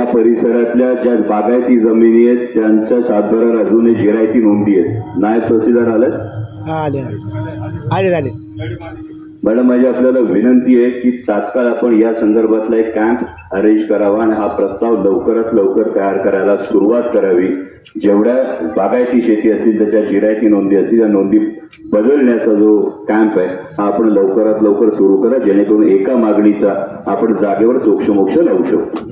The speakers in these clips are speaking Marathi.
या परिसरातल्या ज्या बागायती जमिनी आहेत त्यांच्या सातबारा अजूनही जिरायती नोंदी आहेत. नायब तहसीलदार आलं हा आले आले. आले मॅडम माझी आपल्याला विनंती आहे की तात्काळ आपण या संदर्भातला एक कॅम्प अरेंज करावा आणि हा प्रस्ताव लवकरात लवकर तयार करायला सुरुवात करावी. जेवढ्या बागायती शेती असतील त्याच्या जिरायती नोंदी असतील त्या नोंदी बदलण्याचा जो कॅम्प आहे हा आपण लवकरात लवकर सुरू करा जेणेकरून एका मागणीचा आपण जागेवर सोक्षमोक्ष लावू शकतो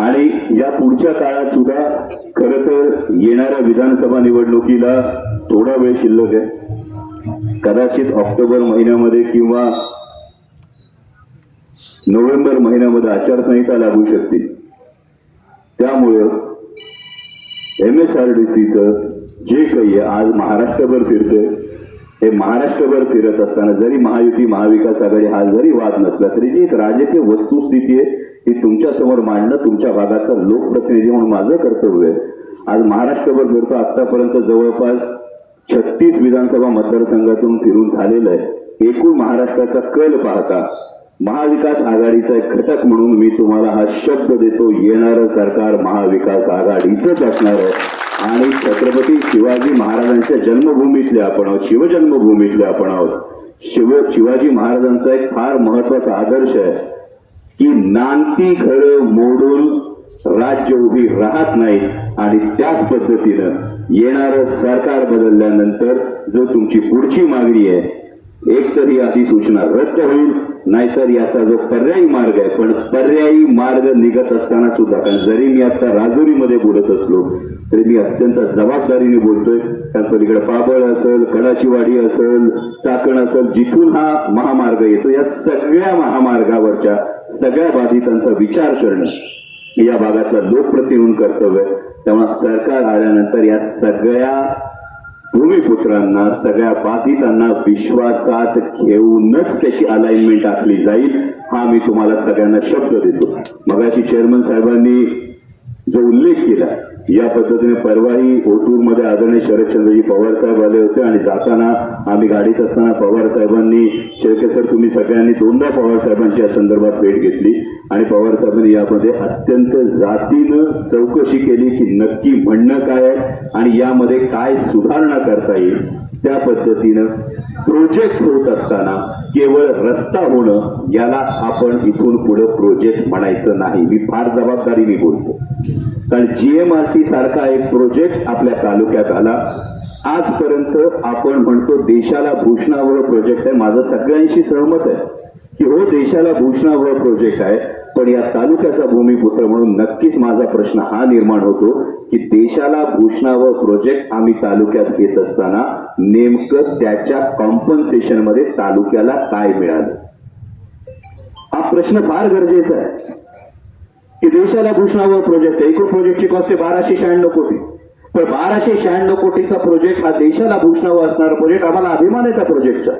आणि या पुढच्या काळात सुद्धा खरं तर येणाऱ्या विधानसभा निवडणुकीला थोडा वेळ शिल्लक आहे. कदाचित ऑक्टोबर महिन्यामध्ये किंवा नोव्हेंबर महिन्यामध्ये आचारसंहिता लागू शकते त्यामुळं एम एस आर डी सीचं जे काही आहे आज महाराष्ट्रभर फिरतंय. हे महाराष्ट्रभर फिरत असताना जरी महायुती महाविकास आघाडी हा जरी वाद नसला तरी जी एक राजकीय वस्तुस्थिती आहे ती तुमच्यासमोर मांडणं तुमच्या भागाचं लोकप्रतिनिधी म्हणून माझं कर्तव्य आहे. आज महाराष्ट्रभर फिरतो आतापर्यंत जवळपास छत्तीस विधानसभा मतदारसंघातून फिरून झालेलं आहे. एकूण महाराष्ट्राचा कल पाहता महाविकास आघाडीचा एक घटक म्हणून मी तुम्हाला हा शब्द देतो येणारं सरकार महाविकास आघाडीचंच असणार आहे. आणि छत्रपती शिवाजी महाराजांच्या जन्मभूमीतले आपण आहोत शिवजन्मभूमीतले आपण आहोत. शिव शिवाजी महाराजांचा एक फार महत्त्वाचा आदर्श आहे. की नांती घर मोडून राज्य उभी राहत नाही आणि त्याच पद्धतीनं येणारं सरकार बदलल्यानंतर जो तुमची पुढची मागणी आहे एक तर ही अधिसूचना रद्द होईल नाहीतर याचा जो पर्यायी मार्ग आहे पण पर्यायी मार्ग निघत असताना सुद्धा कारण जरी मी आता राजुरीमध्ये बोलत असलो तरी मी अत्यंत जबाबदारीने बोलतोय. कारण पलीकडे पाबळ असेल कडाचीवाडी असेल चाकण असेल जिथून हा महामार्ग येतो या सगळ्या महामार्गावरच्या सगळ्या बाधितांचा विचार करणं या भागातला लोकप्रतिनिधी कर्तव्य तेव्हा सरकार आल्यानंतर या सगळ्या भूमिपुत्रांना सगळ्या बाधितांना विश्वासात घेऊनच त्याची अलाइनमेंट आखली जाईल हा मी तुम्हाला सगळ्यांना शब्द देतो. मगाशी चेअरमन साहेबांनी जो उल्लेख केला या पद्धतीने परवाही ओटूरमध्ये आदरणीय शरदचंद्रजी पवार साहेब आले होते आणि जाताना आम्ही गाडीत असताना पवार साहेबांनी शेळके सर तुम्ही सगळ्यांनी दोनदा पवार साहेबांच्या संदर्भात भेट घेतली आणि पवार साहेबांनी यामध्ये अत्यंत जातीनं चौकशी केली की नक्की म्हणणं काय आहे आणि यामध्ये काय सुधारणा करता येईल. त्या पद्धतीनं प्रोजेक्ट होत असताना केवळ रस्ता होणं याला आपण इथून पुढे प्रोजेक्ट म्हणायचं नाही. मी फार जबाबदारीने बोलतो. कारण जीएमआरसी सारखा एक प्रोजेक्ट आपल्या तालुक्यात आला. आजपर्यंत आपण म्हणतो देशाला भूषणावह प्रोजेक्ट आहे. माझं सगळ्यांशी सहमत आहे की हो देशाला भूषणावह प्रोजेक्ट आहे. पण या तालुक्याचा भूमिपुत्र म्हणून नक्कीच माझा प्रश्न हा निर्माण होतो की देशाला भूषणावह प्रोजेक्ट आम्ही तालुक्यात घेत असताना नेमकं त्याच्या कॉम्पन्सेशनमध्ये तालुक्याला काय मिळालं? हा प्रश्न फार गरजेचा आहे. की देशाला भूषणावह प्रोजेक्ट आहे एकूण प्रोजेक्टची कॉस्ट आहे बाराशे शहाण्णव कोटी. पण बाराशे शहाण्णव कोटीचा प्रोजेक्ट हा देशाला भूषणावं असणारा प्रोजेक्ट आम्हाला अभिमान आहे. त्या प्रोजेक्टचा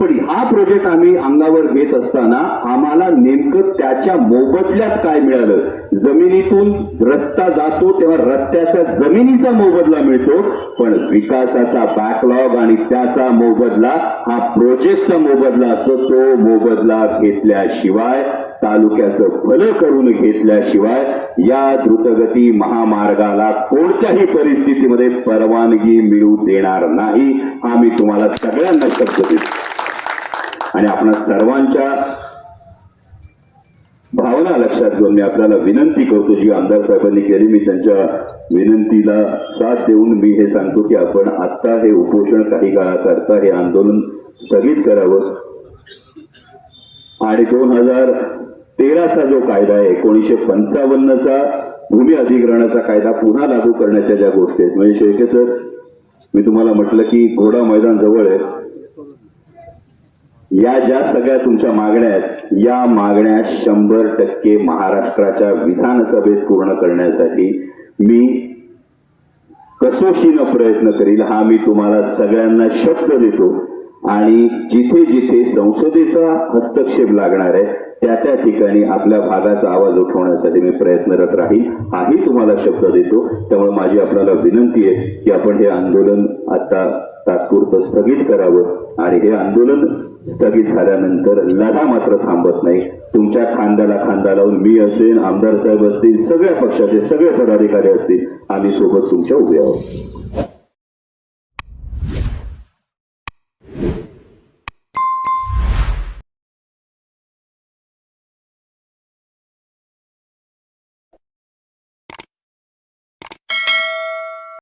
पण हा प्रोजेक्ट आम्ही अंगावर घेत असताना आम्हाला नेमकं त्याच्या मोबदल्यात काय मिळालं? जमिनीतून रस्ता जातो तेव्हा रस्त्याच्या जमिनीचा मोबदला मिळतो पण विकासाचा बॅकलॉग आणि त्याचा मोबदला हा प्रोजेक्टचा मोबदला असतो तो मोबदला घेतल्याशिवाय तालुक्याचं भलं करून घेतल्याशिवाय या द्रुतगती महामार्गाला कोणत्याही परिस्थितीमध्ये परवानगी मिळू देणार नाही. हा मी तुम्हाला सगळ्यांना शब्द देतो. आणि आपण सर्वांच्या भावना लक्षात घेऊन मी आपल्याला विनंती करतो जी आमदार साहेबांनी केली मी त्यांच्या विनंतीला साथ देऊन मी हे सांगतो की आपण आता हे उपोषण काही काळाकरता हे आंदोलन स्थगित करावं. आणि दोन हजार तेराचा जो कायदा आहे एकोणीसशे पंचावन्नचा भूमी अधिग्रहणाचा कायदा पुन्हा लागू करण्याच्या ज्या गोष्टी आहेत म्हणजे शेळके सर मी तुम्हाला म्हटलं की घोडा मैदान जवळ आहे. या ज्या सगळ्या तुमच्या मागण्या आहेत या मागण्या शंभर टक्के महाराष्ट्राच्या विधानसभेत पूर्ण करण्यासाठी मी कसोशीनं प्रयत्न करील हा मी तुम्हाला सगळ्यांना शब्द देतो. आणि जिथे जिथे संसदेचा हस्तक्षेप लागणार आहे त्या त्या ठिकाणी आपल्या भागाचा आवाज उठवण्यासाठी मी प्रयत्नरत राहील हाही तुम्हाला शब्द देतो. त्यामुळे माझी आपल्याला विनंती आहे की आपण हे आंदोलन आता तात्पुरतं स्थगित करावं. आणि हे आंदोलन स्थगित झाल्यानंतर लढा मात्र थांबत नाही. तुमच्या खांद्याला खांदा लावून मी असेन आमदार साहेब असतील सगळ्या पक्षाचे सगळे पदाधिकारी असतील आम्ही सोबत तुमच्या उभे आहोत.